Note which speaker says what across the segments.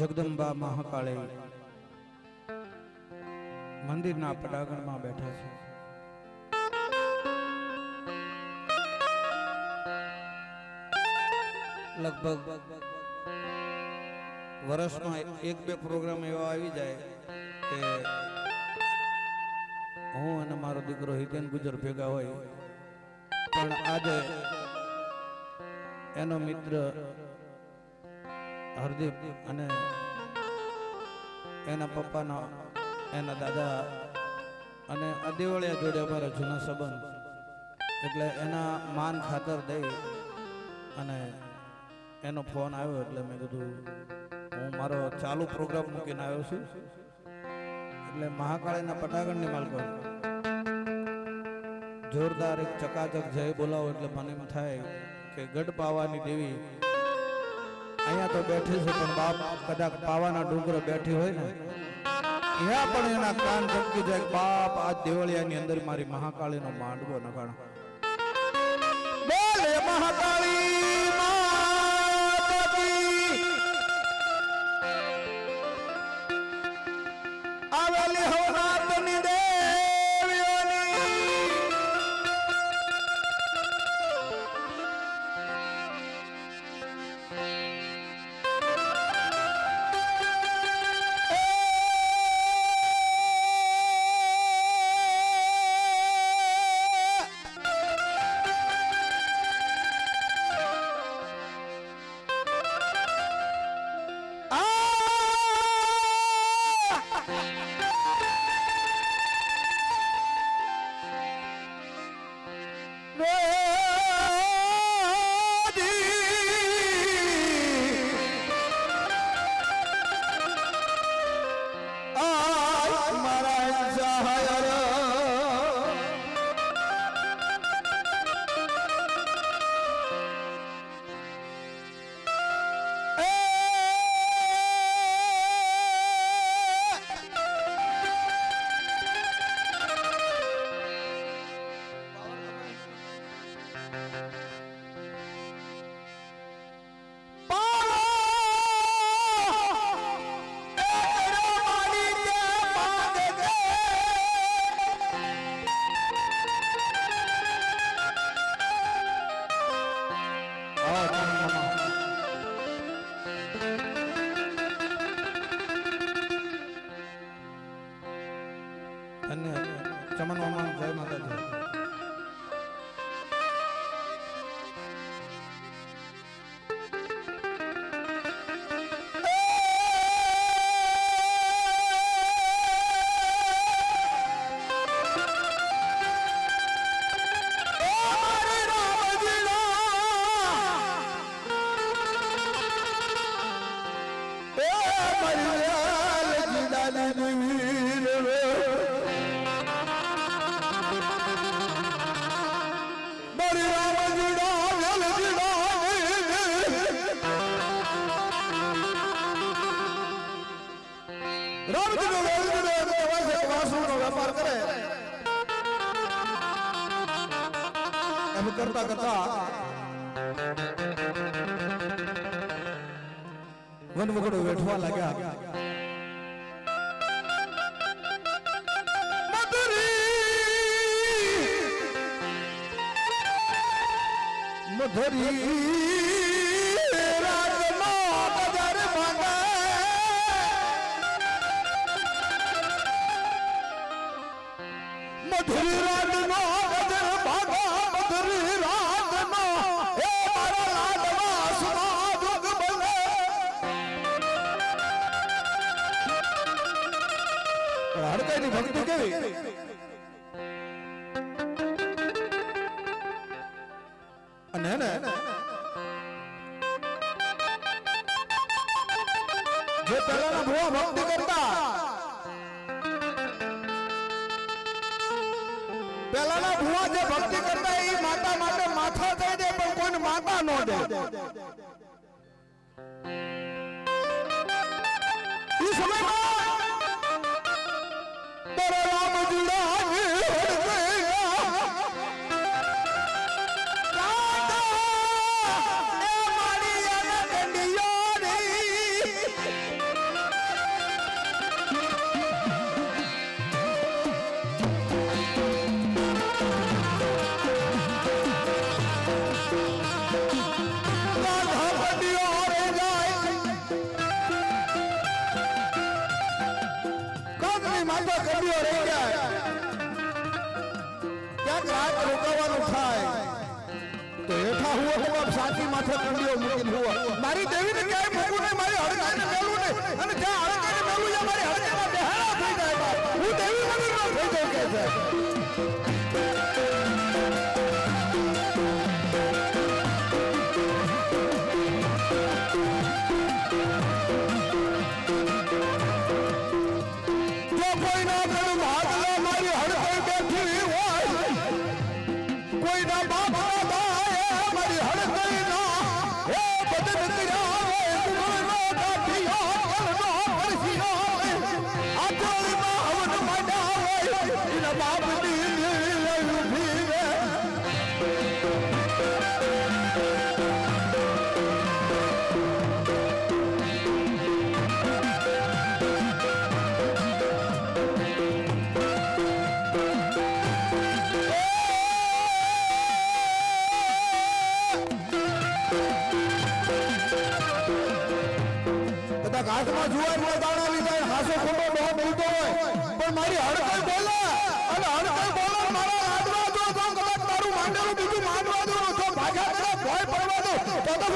Speaker 1: જગદંબા મહાકાળી મંદિરના પટાગણમાં બેઠા છે. લગભગ વર્ષમાં એક બે પ્રોગ્રામ એવા આવી જાય કે હું અને મારો દીકરો હિતેન ગુજર ભેગા હોય. પણ આજે એનો મિત્ર હરદીપ અને એના પપ્પાના, એના દાદા અને આ જોડે અમારો જૂના સંબંધ. એટલે એના માન ખાતર દઈ અને એનો ફોન આવ્યો એટલે મેં કીધું, હું મારો ચાલુ પ્રોગ્રામ મૂકીને આવ્યો છું. એટલે મહાકાળીના પટાગણની માલકો. જોરદાર એક ચકાચક જય બોલાવો એટલે મને એમ થાય કે ગઢ પાવાની દેવી અહીંયા તો બેઠી છે, પણ બાપ કદાચ પાવાના ડુંગર બેઠી હોય ને અહીંયા પણ એના કાન ચમકી જાય બાપ, આ દેવળિયાની અંદર મારી મહાકાળીનો માંડવો નખાણો અને રામજીનો વેલજીનો એમ કહેવાય છે કે વાસુનો વેપાર કરે એમ કરતા કરતા વનવગડો વેઠવા લાગ્યા મધુરી. અને ને? જે પહેલાના ભૂવા ભક્તિ કરતા, પહેલાના ભૂવા જે ભક્તિ કરતા એ માતા માટે માથા દઈ દે, પણ કોઈને માતા ન દે? ક્યાંક રાત રોકાવાનું માથે મારી દેવીને ક્યાંય મૂકું નહીં મારી હડકાને મેલું નહીં. અને જ્યાં હડકાને મેલું છે મારી હડકાના બેહાડા થઈ જાય હું દેવી મંદિરમાં થઈ જાઉં કોઈના બાપના દાએ મારી હળ કરી ના હે બદન કર્યા બધા ઘાસમાં જુવારના દાણા હાસો ખોટો બહુ બોલતો હોય. પણ મારી હડકલ બોલે. અને હડકલ બોલે મારા હાથમાં જો તો કદાચ મારું માંડેલું બીજું માંડવા દો, તો ભાગ્યા કરે ભય પડવા દો. તો તો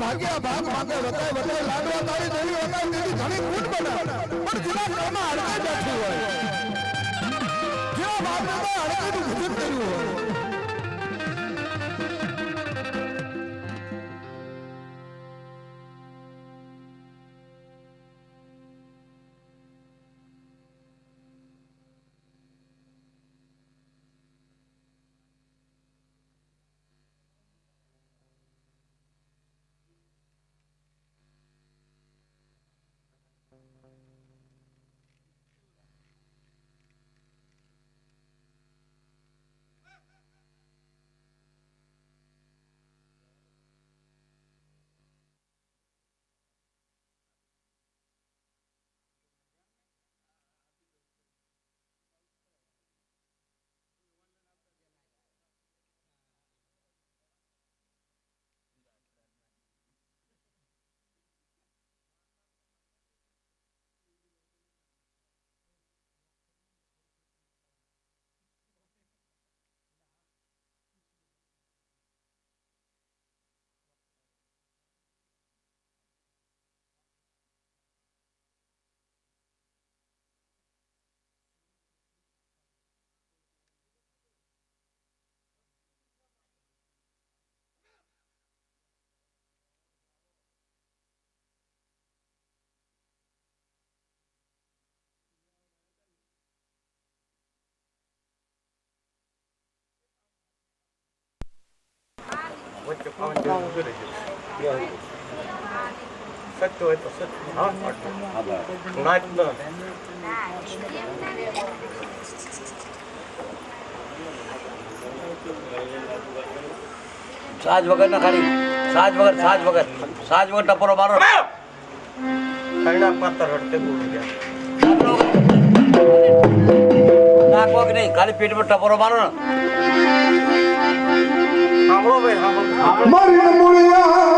Speaker 1: ભાગ્યા ભાગ માંગે? વતાય વતાય લાડવા તારી દેવી વતાય દેવી ઘણી ખૂટ બને પણ જેના ઘરમાં હડકાઈ બેઠી હોય જેના બાપને તો હડકાઈનું ભજન કર્યું હોય.
Speaker 2: જેવું ઊભું રહેજો. સત્ય હોય તો સત્ય. હા, નાચ.
Speaker 3: સાજ વગર ના ખાલી. સાજ વગર સાજ વગર. સાજ વગર ટપરો મારો.
Speaker 2: ખરડા પાતર બોલી ગયા.
Speaker 3: નહીં? ખાલી પેટમાં ટપરો મારો ને.
Speaker 1: મુળિયા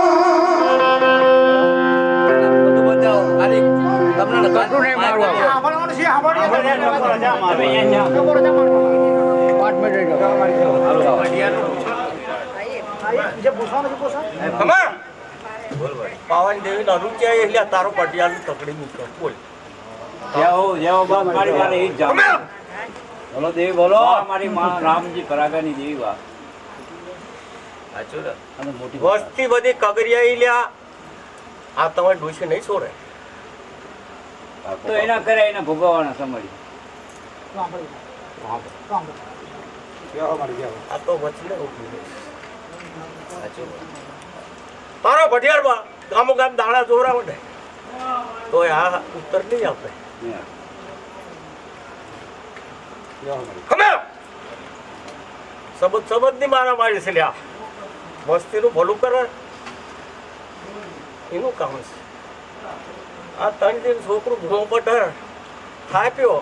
Speaker 2: પાવન દેવી ના રૂપિયા એટલે તારો પટિયાલ તકડી મૂકો બોલ.
Speaker 3: જેવો જેવો બાપ મારી મારે એ જ બોલો દેવી બોલો. મારી માં રામજી પરાગાની દેવી વાત.
Speaker 2: વસ્તી બધી કગરિયા લ્યા. આ તમારે ડોસી નહીં છોડે.
Speaker 3: તો એના કરે એના ભોગવવાના સમય.
Speaker 2: આ તો વચને રહે. તારો ગામો ગામ દાણા જોરા વડે. તો આ ઉત્તર નહીં આપે. ખમે સબત સબતની મારા મારી છે લ્યા. વસ્તીનું ભલું કરે? એનું કામ છે. આ ત્રણ દિન છોકરું ઘઉં બટર થાપ્યો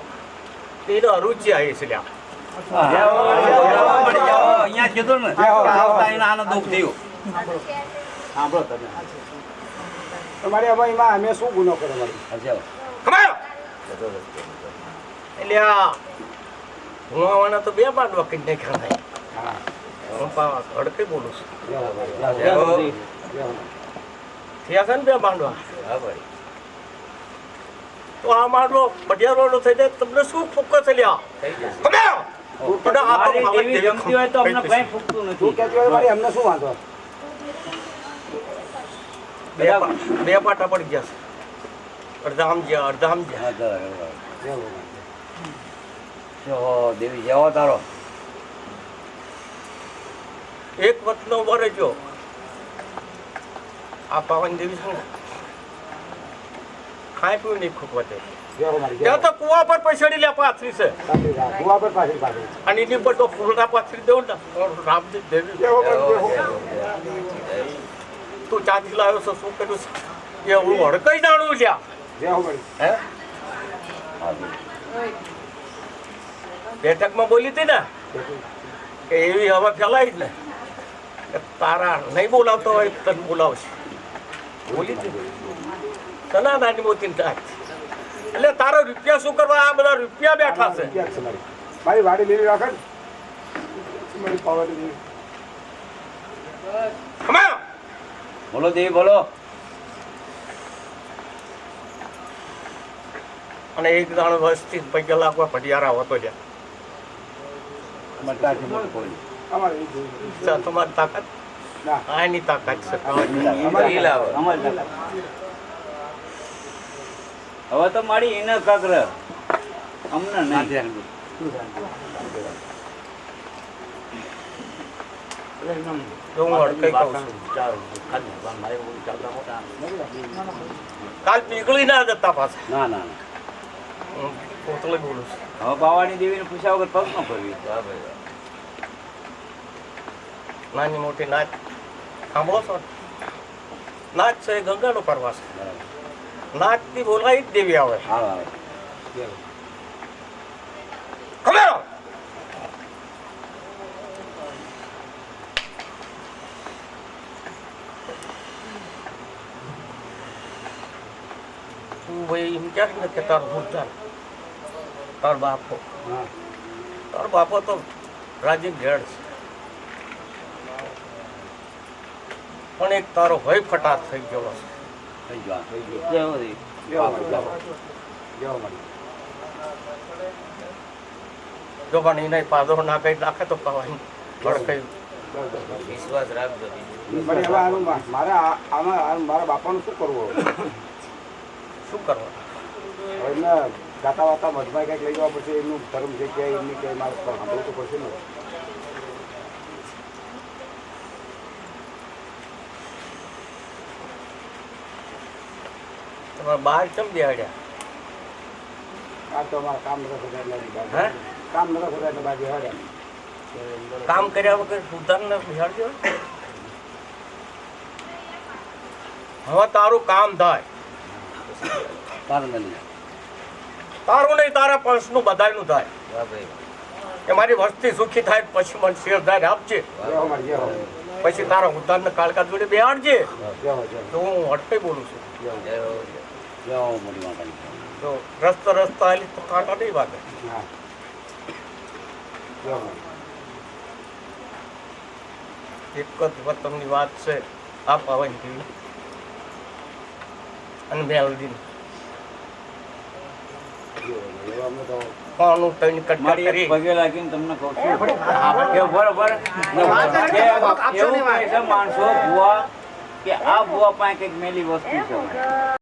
Speaker 2: એને અરુચિ આવી છે
Speaker 3: અહીંયા કીધું ને. આવતા એના આનો દુઃખ થયું. સાંભળો તમે.
Speaker 4: તમારી એમાં અમે શું ગુનો કર્યો મારી?
Speaker 2: એટલે આ ભુવાવાના તો બે માંડવા વખત નહીં નહીં હું પાવા બોલું છું. થયા છે ને બે માંડવા? તો આ માંડવો રોડ થઈ જાય તમને શું લ્યા?
Speaker 3: અમને
Speaker 4: શું વાંધો?
Speaker 2: બે બે પાટા પડી ગયા છે. અડધા આમ ગયા અડધા આમ ગયા
Speaker 3: દેવી જવા તારો.
Speaker 2: એક વતનો વરે જો. આ પાવન દેવી છે ને ખાઈ પીવું નહીં ખૂબ વધે ત્યાં તો કુવા પર પૈસાડી લે પાથરી છે. અને એની પર તો ફૂલના પાથરી દેવું ને રામજી દેવી. તું ચાંદી લાવ્યો છે શું કર્યું છે? એ હું હડકઈ જાણું લ્યા. હે બેઠકમાં બોલી હતી ને કે એવી હવા ફેલાઈ જ ને. તારા નહીં બોલાવતો હોય તને બોલાવશે. બોલી હતી સના નાની મોતી એટલે તારો રૂપિયા શું કરવા? આ બધા રૂપિયા બેઠા છે.
Speaker 4: મારી. વાડી લેવી રાખે મારી પાવાની દેવી.
Speaker 3: બોલો દેવી બોલો.
Speaker 2: અને એક દાણ વસ્તી પૈસા લાગવા ભટિયારા હોતો
Speaker 4: જોયું.
Speaker 2: તમારી તાકાત?
Speaker 4: ના.
Speaker 2: આની તાકાત છે.
Speaker 3: હવે તો મારી એને કગ્ર અમને નહીં.
Speaker 2: કાલ પીકળી ના જતા પાછા.
Speaker 3: ના ના.
Speaker 2: પોતલે બોલું છું.
Speaker 3: હવે બાવાની દેવીને પૂછ્યા વગર પગ ન કરવી
Speaker 2: નાની મોટી નાચ. સાંભળો છો. નાચ છે એ ગંગાનો પરવાસ. નાચથી બોલાવી જ દેવી આવે. ખબર? તું ભાઈ એમ ક્યારે ને કે તાર ભૂલ ચાલ? તાર બાપો.
Speaker 4: હા.
Speaker 2: તાર બાપો તો રાજીવ ઘેડ છે. પણ એક તારો ભય ફટાત થઈ ગયો
Speaker 3: થઈ ગયો થઈ ગયો.
Speaker 2: જો પણ એને પાદરો ના કઈ નાખે તો કવાય ભડકાઈ
Speaker 3: વિશ્વાસ રાખજો
Speaker 4: પણ હવે આનું મારે આ- આમાં મારા બાપાનું શું કરવું
Speaker 2: શું કરવું
Speaker 4: હવે એમને ગાતા વાતા મધમાં કંઈક લઈ જવા પડશે એમનું ધર્મ જગ્યાએ એમની કે મારે સાંભળવું તો પડશે ને.
Speaker 2: બાર ચમ દેહાડ્યા
Speaker 4: આ તો અમારા કામ નતા થતા
Speaker 2: હે?
Speaker 4: કામ નતા થતા એટલે બાજુ હાર્યા
Speaker 2: કામ કર્યા વગર સુધારને બિહાડજો. હવે તારું કામ થાય.
Speaker 3: તારું નહીં
Speaker 2: તારું નહીં તારા પંશનું બધાયનું થાય. કે મારી વસ્તી સુખી થાય પછી મને શેરધાર આપજે.
Speaker 4: જેવો મારી જેવો
Speaker 2: પછી તારા ઉદ્ધારને કાળકા જોડે બેહાડજે. તો હું હટકઈ બોલું છું.
Speaker 3: જેવો મોટી
Speaker 2: જો રસ્તો રસ્તો આલી તો કાંટા નહીં વાગે.
Speaker 4: હા.
Speaker 2: એક જ વતનની વાત છે આ પાવન ટીવી અને મેલદી કોનું તઈને કટકા કરી.
Speaker 3: પગે લાગીને તમને કહું છું. કે બરોબર એવું કહે છે માણસો ભુવા કે આ ભૂવા પાસે કંઈક મેલી વસ્તુ છે.